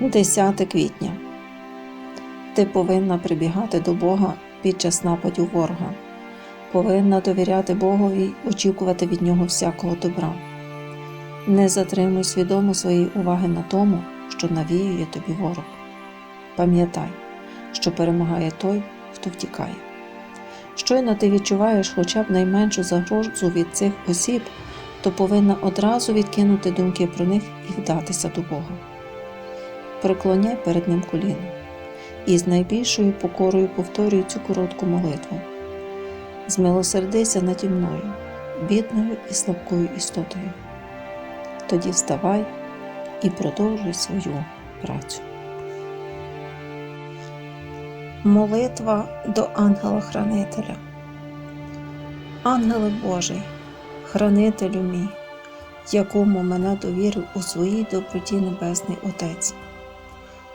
10 квітня. Ти повинна прибігати до Бога під час нападів ворога. Повинна довіряти Богові, очікувати від нього всякого добра. Не затримуй свідомо своєї уваги на тому, що навіює тобі ворог. Пам'ятай, що перемагає той, хто втікає. Щойно ти відчуваєш хоча б найменшу загрозу від цих осіб, то повинна одразу відкинути думки про них і вдатися до Бога. Преклоняй перед ним коліно і з найбільшою покорою повторюй цю коротку молитву. Змилосердися наді мною, бідною і слабкою істотою. Тоді вставай і продовжуй свою працю. Молитва до ангела-хранителя. Ангеле Божий, хранителю мій, якому мене довірив у своїй доброті Небесний Отець.